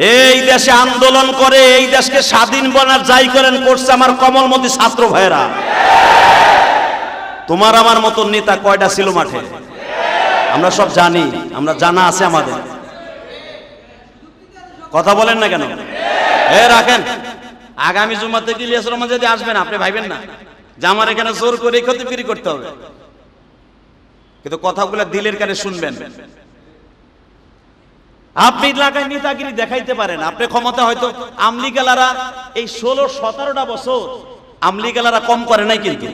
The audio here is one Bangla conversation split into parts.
এই দেশে আন্দোলন করে, এই দেশকে স্বাধীন বনার যাই করেন করছে আমার কমলমতি ছাত্র ভাইয়েরা। তোমার আমার মতন নেতা কয়টা ছিল মাঠে? আমরা সব জানি, আমরা জানা আছে আমাদের। কথা বলেন না কেন? এ, রাখেন। আগামী জুমাতে কি ইলিয়াস রহমান যদি আসবেন, আপনি ভাইবেন না? যে আমার এখানে জোর করে ক্ষতি ক্ষতিবিক্রি করতে হবে। কিন্তু কথাগুলো দিলের কানে শুনবেন। আপনি এলাকায় নেতাগিরি দেখাইতে পারেন। আপনি ক্ষমতা হয়তো আমলিগালারা এই ষোলো, সতেরোটা বছর আমলিগালারা কম করে নাই কিন্তু।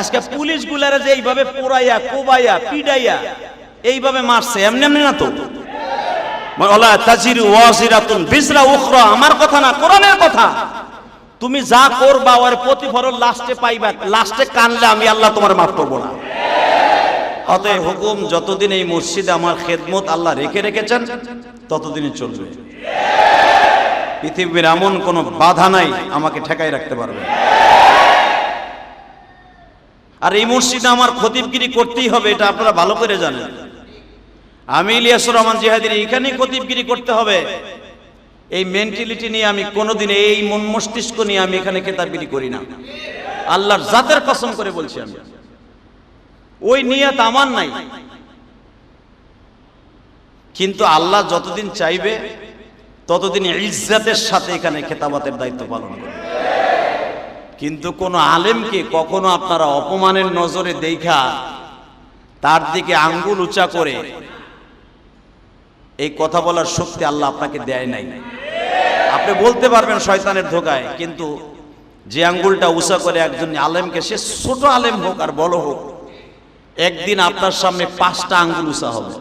আজকে পুলিশ গুলারা যে এইভাবে পোড়াইয়া, কোবাইয়া, পিডাইয়া, এইভাবে মারছে, এমনি এমনি না তো? আমার কথা না, কোরআনের কথা। তুমি যা করবা, ওর প্রতিফলন লাস্টে পাইবা, লাস্টে কানলে আমি আল্লাহ তোমার মাফ করব না। অতএব হুকুম, যতদিন এই মসজিদে আমার খেদমত আল্লাহ রেখে রেখেছেন, ততদিনই চলবে। পৃথিবীর এমন কোনো বাধা নাই, আমাকে ঠেকাই রাখতে পারবে। আর এই মসজিদে আমার খতিবগিরি করতেই হবে, এটা আপনারা ভালো করে জানেন। আমি ইলিয়াসুর রহমান জিহাদির এখানেই খতিবগিরি করতে হবে। এই মেন্টালিটি নিয়ে আমি কোনোদিন, এই মন মস্তিষ্ক নিয়ে আমি এখানে কেতাবগিরি করি না। আল্লাহর জাতের কসম করে বলছি আমি। ওই নিয়ত আমার নাই। কিন্তু আল্লাহ যতদিন চাইবে, ততদিন ইজ্জাতের সাথে এখানে খেতাবাতের দায়িত্ব পালন করবে। কিন্তু কোন আলেমকে কখনো আপনারা অপমানের নজরে দেখা, তার দিকে আঙ্গুল উঁচা করে এই কথা বলার শক্তি আল্লাহ আপনাকে দেয় নাই। আপনি বলতে পারবেন শয়তানের ধোকায়, কিন্তু যে আঙ্গুলটা উঁচা করে একজন আলেমকে, সে ছোট আলেম হোক আর বড় হোক একদিন আপনার সামনে পাঁচটা আঙ্গুল উঁচা হবে।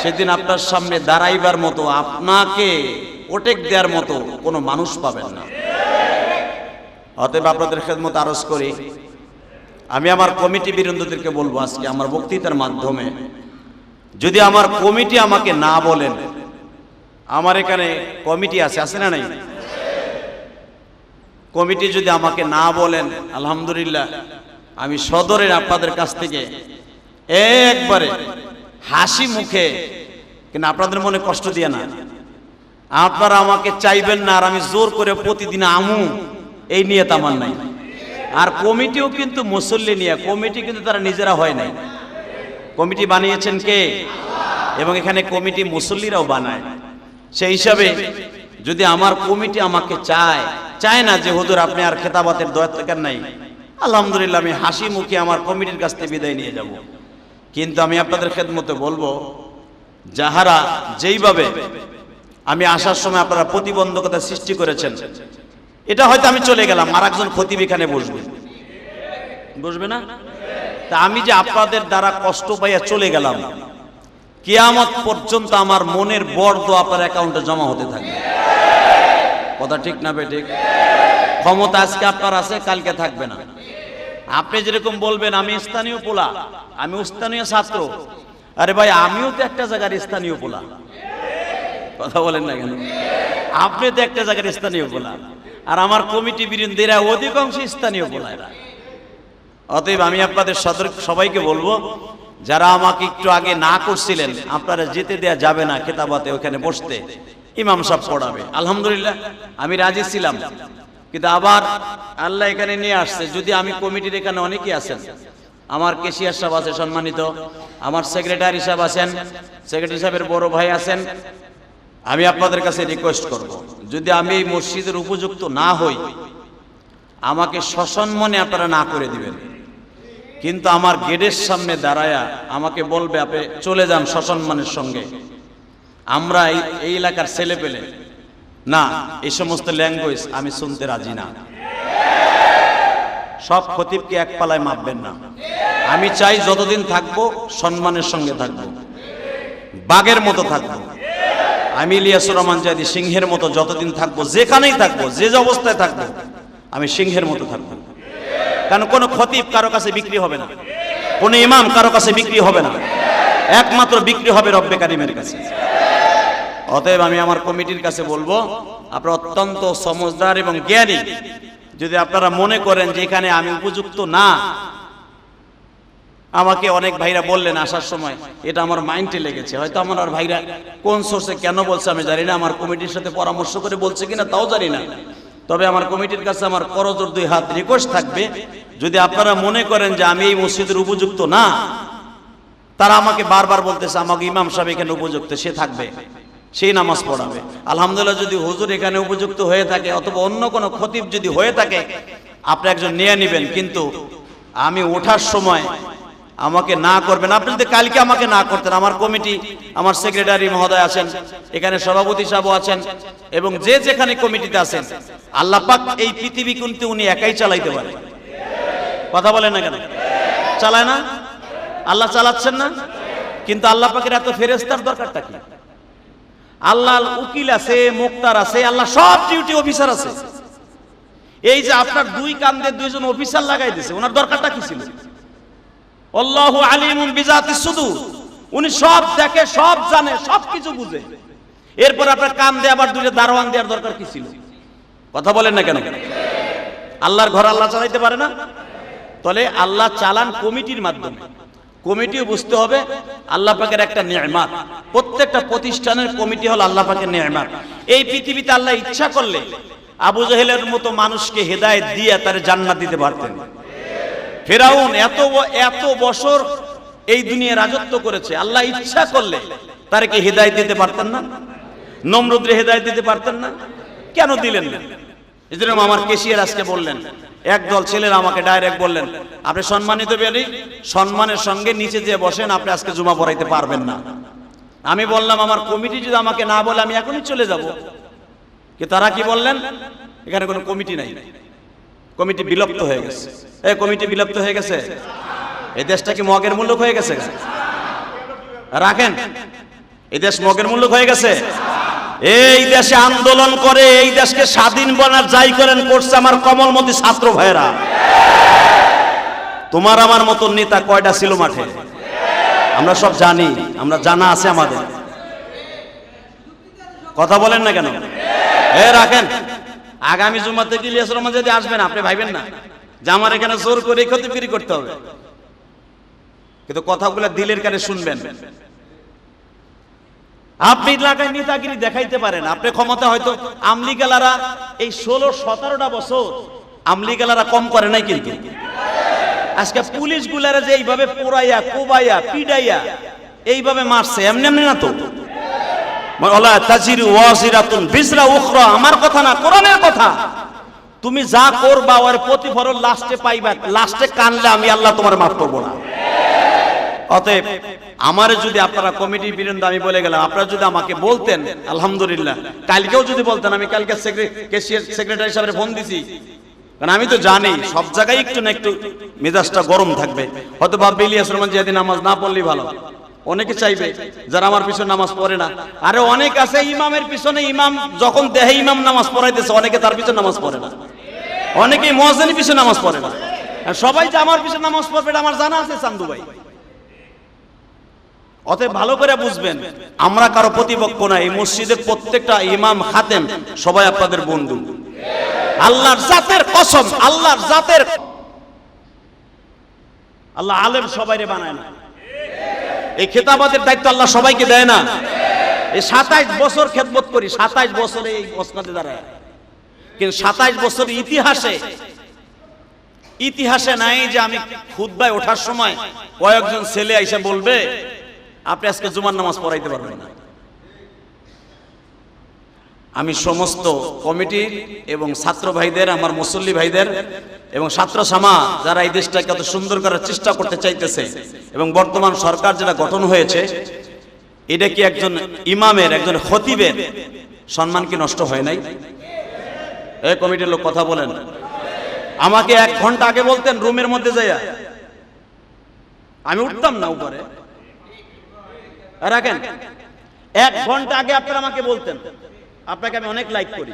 সেদিন আপনার সামনে দাঁড়াইবার মতো, আপনাকে ওটেক দেওয়ার মতো কোনো মানুষ পাবেন না। অতএব আপনাদের খেদমত আরজ করি। আমি আমার কমিটি বীরেন্দ্রদেরকে বলব আজকে আমার বক্তৃতার মাধ্যমে, যদি আমার কমিটি আমাকে না বলেন, আমার এখানে কমিটি আছে আছে না নাই? কমিটি যদি আমাকে না বলেন, আলহামদুলিল্লাহ। আমি সদরের আপনাদের কাছ থেকে একবারে হাসি মুখে, কিন্তু আপনাদের মনে কষ্ট দিয়ে না। আপনারা আমাকে চাইবেন না, আর আমি জোর করে প্রতিদিন আমু। এই নিয়ে আমার নাই। আর কমিটিও কিন্তু মুসল্লি নিয়ে, কমিটি কিন্তু তারা নিজেরা হয় নাই। কমিটি বানিয়েছেন কে? এবং এখানে কমিটি মুসল্লিরাও বানায়। সেই হিসাবে যদি আমার কমিটি আমাকে চায় চায় না যে, হুজুর আপনি আর খেতাবাতের দয়াত্তকার নাই। আলহামদুলিল্লাহ, আমি হাসি মুখে আমার কমিটির কাছ থেকে বিদায় নিয়ে যাব। কিন্তু আমি আপনাদের খেদমতে বলব, যাহারা যেইভাবে আমি আসার সময় আপনারা প্রতিবন্ধকতা সৃষ্টি করেছেন, এটা হয়তো আমি চলে গেলাম, আর একজন খতিব এখানে বসবে। বসবে না? তা আমি যে আপনাদের দ্বারা কষ্ট পাইয়া চলে গেলাম, কিয়ামত পর্যন্ত আমার মনের বর্দ আপনার অ্যাকাউন্টে জমা হতে থাকে কথা ঠিক না বে ঠিক? ক্ষমতা আজকে আপনার আছে, কালকে থাকবে না। আপনি যেরকম বলবেন, আমি স্থানীয় পোলা, আমি স্থানীয় ছাত্র। আরে ভাই, আমিও তো একটা জায়গার স্থানীয় পোলা। কথা বলেন না কেন? আপনি তো একটা জায়গার স্থানীয় পোলা। আর আমার কমিটি বীরেন্দ্ররা অধিকাংশ স্থানীয় পোলা এরা। অতএব আমি আপনাদের সদর সবাইকে বলব, যারা আমাকে একটু আগে না করছিলেন, আপনারা যেতে দেয়া যাবে না খেতাবাতে ওখানে বসতে। ইমাম সাহেব পড়াবে। আলহামদুলিল্লাহ, আমি রাজি ছিলাম। কিন্তু আবার আল্লাহ এখানে নিয়ে আসছে। যদি আমি কমিটির এখানে অনেকেই আছেন, আমার কেশিয়ার সাহেব আছে সম্মানিত, আমার সেক্রেটারি সাহেব আছেন সেক্রেটারি সাহেবের বড় ভাই আছেন, আমি আপনাদের কাছে রিকোয়েস্ট করব। যদি আমি এই মসজিদের উপযুক্ত না হই, আমাকে সসম্মানে আপনারা না করে দিবেন। কিন্তু আমার গেটের সামনে দাঁড়ায়া আমাকে বলবে, আপনি চলে যান সসম্মানের সঙ্গে। আমরা এই এলাকার ছেলে পেলে না, এই সমস্ত ল্যাঙ্গুয়েজ আমি শুনতে রাজি না। সব খতিবকে এক পালায় মাপবেন না। আমি চাই যতদিন থাকব, সম্মানের সঙ্গে থাকব। বাঘের মতো থাকব। আমি ইলিয়াসুর রহমান জাদি সিংহের মতো যতদিন থাকব, যেখানেই থাকব, যে যে অবস্থায় থাকব, আমি সিংহের মতো থাকব। কারণ কোনো খতিব কারও কাছে বিক্রি হবে না। কোনো ইমাম কারও কাছে বিক্রি হবে না। একমাত্র বিক্রি হবে রব্বে কারিমের কাছে। অতএব আমি আমার কমিটির কাছে বলব, আপনারা অত্যন্ত সমজদার এবং জ্ঞানী। যদি আপনারা মনে করেন যে এখানে আমি উপযুক্ত না, আমাকে অনেক ভাইরা বললেন আসার সময়, এটা আমার মাইন্ডে লেগেছে। হয়তো আমার আর ভাইরা কোন সোর্সে কেন বলছে আমি জানি না, আমার কমিটির সাথে পরামর্শ করে বলছে কিনা তাও জানি না। তবে আমার কমিটির কাছে আমার করজোর দুই হাত রিকোয়েস্ট থাকবে, যদি আপনারা মনে করেন যে আমি এই মসজিদের উপযুক্ত না, তারা আমাকে বারবার বলতেছে, আমাকে ইমাম সাহেব এখানে উপযুক্ত, সে থাকবে। সেই নামাজ পড়াবে। আলহামদুলিল্লাহ যদি হুজুর এখানে উপযুক্ত হয়ে থাকে অথবা অন্য কোনো খতিব যদি হয়ে থাকে, আপনি একজন নিয়ে নেবেন। কিন্তু আমি ওঠার সময় আমাকে না করবেন। আপনি যদি কালকে আমাকে না করতেন, আমার কমিটি, আমার সেক্রেটারি মহোদয় আছেন, এখানে সভাপতি সাহেব আছেন, এবং যে যেখানে কমিটিতে আছেন, আল্লাহ পাক এই পৃথিবী কিন্তু উনি একাই চালাইতে পারে। কথা বলেন না কেন? চালায় না? আল্লাহ চালাচ্ছেন না? কিন্তু আল্লাহ পাকের এত ফেরেস্তার দরকারটা কি? আল্লাহ উকিল আছে, মুক্তার আছে, আল্লাহ সব ডিউটি অফিসার আছে। এই যে আপনার দুই কান্দে দুইজন অফিসার লাগাই দিছে, ওনার দরকারটা কি ছিল? আল্লাহু আলিমুন বিজাতি শুধু উনি সব দেখে, সব জানে, সব কিছু বুঝে। এরপর আপনার কান দিয়ে আবার দুইটা দারোয়ান দেওয়ার দরকার কি ছিল? কথা বলেন না কেন? আল্লাহর ঘর আল্লাহ চালাইতে পারে না? তাহলে আল্লাহ চালান কমিটির মাধ্যমে। কমিটিও বুঝতে হবে, আল্লাহ পাকের একটা নিয়ামাত। প্রত্যেকটা প্রতিষ্ঠানের কমিটি হল আল্লাহ পাকের নিয়ামাত। এই পৃথিবীতে আল্লাহ ইচ্ছা করলে আবু জাহেলের মতো মানুষকে হেদায়েত দিয়ে তার জান্নাত দিতে পারতেন। ফেরাউন এত এত বছর এই দুনিয়া রাজত্ব করেছে, আল্লাহ ইচ্ছা করলে তার কি দিতে পারতেন না? নমরুদ্রে হেদায়েত দিতে পারতেন না? কেন দিলেন না? এই জন্য আমার কেশিয়ার আজকে বললেন একদল ছেলেরা আমাকে ডাইরেক্ট বললেন, আপনি সম্মানিত বেলি সম্মানের সঙ্গে নিচে যে বসেন, আপনি আজকে জমা পড়াইতে পারবেন না। আমি বললাম, আমার কমিটি যদি আমাকে না বলে, আমি এখনই চলে যাব। কি তারা কি বললেন? এখানে কোনো কমিটি নাই। কমিটি বিলুপ্ত হয়ে গেছে। এই কমিটি বিলুপ্ত হয়ে গেছে? এই দেশটা কি মগের মূল্য হয়ে গেছে? রাখেন, এই দেশ মগের মূল্য হয়ে গেছে? এই দেশে আন্দোলন করে, এই দেশকে স্বাধীন বনার যাই করেন করছে আমার কমলমতি ছাত্র ভাইয়েরা। তোমার আমার মতো নেতা কয়টা ছিল মাঠে? আমরা সব জানি, আমরা জানা আছে আমাদের। কথা বলেন না কেন? এ, রাখেন। আগামী জুমাতে কি ইলিয়াস রহমান যদি আসবেন, আপনি ভাইবেন না। যে আমার এখানে জোর করে ক্ষতিবিক্রি করতে হবে। কিন্তু কথাগুলো দিলের কানে শুনবেন। আপনি এলাকায় নেতাগিরি দেখাইতে পারেন। আপনি ক্ষমতা হয়তো আমলিগালারা এই ষোলো, সতেরোটা বছর আমলিগালারা কম করে নাই কিন্তু। আজকে পুলিশ গুলারা যে এইভাবে পোড়াইয়া, কোবাইয়া, পিডাইয়া এইভাবে মারছে, এমনি এমনি না তো? আমার কথা না, কোরআনের কথা। তুমি যা করবা, ওর প্রতিফলন লাস্টে পাইবা, লাস্টে কানলে আমি আল্লাহ তোমার মাফ করব না। অতএব আমার যদি আপনারা কমিটির বিরুদ্ধে আমি বলে গেলাম, আপনারা যদি আমাকে বলতেন, আলহামদুলিল্লাহ। কালকেও যদি বলতেন, আমি কালকে সেক্রেটারি সাহেবের ফোন দিছি। কারণ আমি তো জানি, সব জায়গায় একটু না একটু মেজাজটা গরম থাকবে। হয়তো ভাববে ইলিয়াস রহমান যেদিন নামাজ না পড়লেই ভালো। অনেকে চাইবে, যারা আমার পিছনে নামাজ পড়ে না। আরে অনেক আছে ইমামের পিছনে, ইমাম যখন দেহে ইমাম নামাজ পড়াইতেছে, অনেকে তার পিছনে নামাজ পড়ে না। অনেকেই মহাজনের পিছনে নামাজ পড়ে না। সবাই যে আমার পিছনে নামাজ পড়বে, এটা আমার জানা আছে, চান্দু ভাই। অতএব ভালো করে বুঝবেন আমরা কারও প্রতিপক্ষ না এই মসজিদের প্রত্যেকটা ইমাম খাতেম সবাই আপনাদের বন্ধু। আল্লাহর জাতের কসম আল্লাহর জাতের আল্লাহ আলেম সবাইরে বানায় না। এই খেতাবাদের দায়িত্ব আল্লাহ সবাইকে দেয় না। এই সাতাইশ বছর খেদমত করি সাতাইশ বছরে এই মসনাদে দাঁড়ায়। কিন্তু সাতাইশ বছর ইতিহাসে ইতিহাসে নাই যে আমি খুদ্ায় ওঠার সময় কয়েকজন ছেলে এসে বলবে আপনি আজকে জুমার নামাজ পড়াইতে পারবেন না। আমি সমস্ত কমিটির এবং ছাত্র ভাইদের, আমার মুসল্লি ভাইদের এবং ছাত্র সামা যারা এই দেশটাকে এত সুন্দর করার চেষ্টা করতে চাইতেছে এবং বর্তমান সরকার যেটা গঠন হয়েছে, এটা কি একজন ইমামের, একজন খতিবের সম্মান কি নষ্ট হয় নাই? এই কমিটির লোক কথা বলেন। আমাকে এক ঘণ্টা আগে বলতেন রুমের মধ্যে যাইয়া। আমি উঠতাম না উপরে। রাখেন। এক ঘণ্টা আগে আপনারা আমাকে বলতেন। আপনাকে আমি অনেক লাইক করি।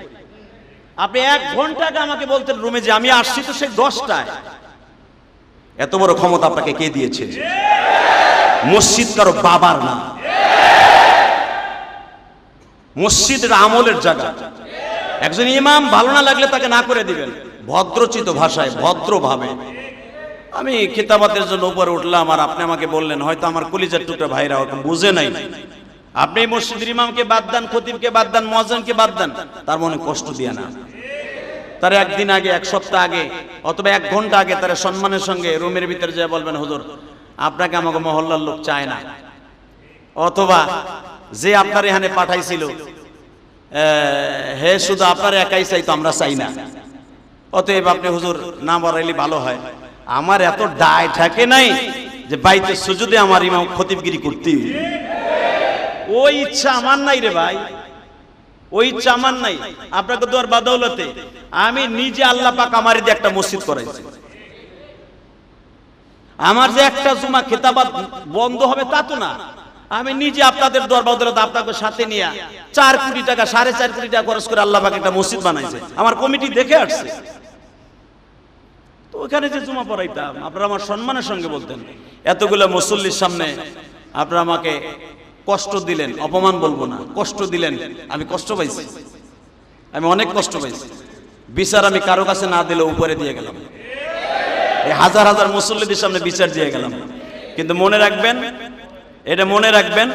আপনি এক ঘণ্টা আগে আমাকে বলতেন রুমে যে আমি আসছি তো সেই দশটায়। এত বড় ক্ষমতা আপনাকে কে দিয়েছে? মসজিদ কারও বাবার না। মসজিদ আমলের জায়গা। একজন ইমাম ভালো না লাগলে তাকে না করে দিবেন। ভদ্রচিত ভাষায় ভদ্রভাবে আমি খেতাবাতের জন্য উপরে উঠলাম আর আপনি আমাকে বললেন, হয়তো আমার কলিজার টুকরা ভাইরা ওরকম বুঝে নাই। আপনি এই মসজিদের ইমামকে বাদ দেন, খতিবকে বাদ দেন মহাজনকে বাদ দেন, তার মনে কষ্ট দিয়ে না। তার একদিন আগে, এক সপ্তাহ আগে, অথবা এক ঘণ্টা আগে তার সম্মানের সঙ্গে রুমের ভিতরে যে বলবেন, হুজুর, আপনাকে আমাকে মহল্লার লোক চায় না। অথবা যে আপনার এখানে পাঠাইছিল হে, শুধু আপনার একাই চাই তো আমরা চাই না। অতএব আপনি হুজুর, না বলাইলে ভালো হয়। আমার এত দায় থাকে নাই যে বাইতে সুজুদে আমার ইমাম খতিবগিরি করতে ওই ইচ্ছা আমার নাই রে ভাই। ওই ইচ্ছা আমার নাই। আপনাকে দোয়ার বাদৌলতে আমি নিজে আল্লাহ পাক আমার দিয়ে একটা মসজিদ করাইছি। আমার যে একটা জুমা খেতাবাদ বন্ধ হবে তা তো না। আমি নিজে আপনাদের বাদৌলতে আপনাকে সাথে নিয়ে চার কোটি টাকা, সাড়ে চার কোটি টাকা খরচ করে আল্লাহ পাক একটা মসজিদ বানাইছে। আমার কমিটি দেখে আসছে। তো ওখানে যে জুমা পড়াইতাম, আপনারা আমার সম্মানের সঙ্গে বলতেন, এতগুলো মুসল্লির সামনে আপনারা আমাকে কষ্ট দিলেন, অপমান বলব না, কষ্ট দিলেন, আমি কষ্ট পাইছি। আমি অনেক কষ্ট পাইছি। বিচার আমি কারও কাছে না দিলে উপরে দিয়ে গেলাম। এই হাজার হাজার মুসল্লিদের সামনে বিচার দিয়ে গেলাম। কিন্তু মনে রাখবেন, এটা মনে রাখবেন,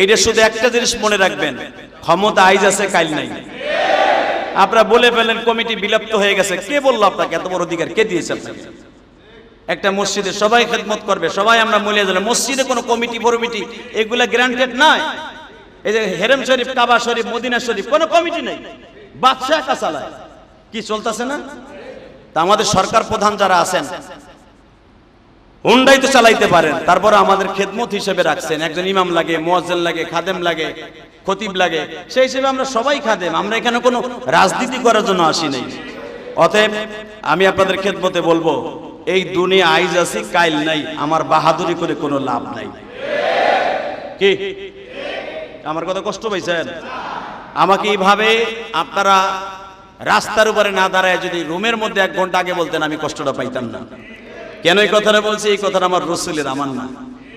এইটা শুধু একটা জিনিস মনে রাখবেন, ক্ষমতা আইজ আছে, কাইল নাই। আপনারা বলে ফেলেন কমিটি বিলুপ্ত হয়ে গেছে। কে বলল আপনাকে? এত বড় অধিকার কে দিয়েছে আপনাকে? একটা মসজিদে সবাই খেদমত করবে, সবাই আমরা মূল্য দিলাম মসজিদে কোনো কমিটি ফরমিটি এগুলা গ্রান্টেড নয় এই যে হেরেম শরীফ, কাবা শরীফ, মদিনা শরীফ, কোনো কমিটি নেই। বাদশাহ একা চালায়। কি চলতেছে না? তা আমাদের সরকার প্রধান যারা আছেন হুন্ডাই তো চালাইতে পারেন। তারপরে আমাদের খেদমত হিসেবে রাখছেন। একজন ইমাম লাগে মোয়াজ্জেল লাগে, খাদেম লাগে, খতিব লাগে। সেই হিসেবে আমরা সবাই খাদেম। আমরা এখানে কোনো রাজনীতি করার জন্য আসি নাই। অতএব আমি আপনাদের খেদমতে বলব, এই দুনিয়া আইজ আছি, কাইল নাই। আমার বাহাদুরি করে কোনো লাভ নাই। কি? আমার কথা কষ্ট পাইছেন? আমাকে এইভাবে আপনারা রাস্তার উপরে না দাঁড়ায় যদি রুমের মধ্যে এক ঘণ্টা আগে বলতেন, আমি কষ্টটা পাইতাম না। কেন এই কথাটা বলছি? এই কথাটা আমার রসুলের আমার না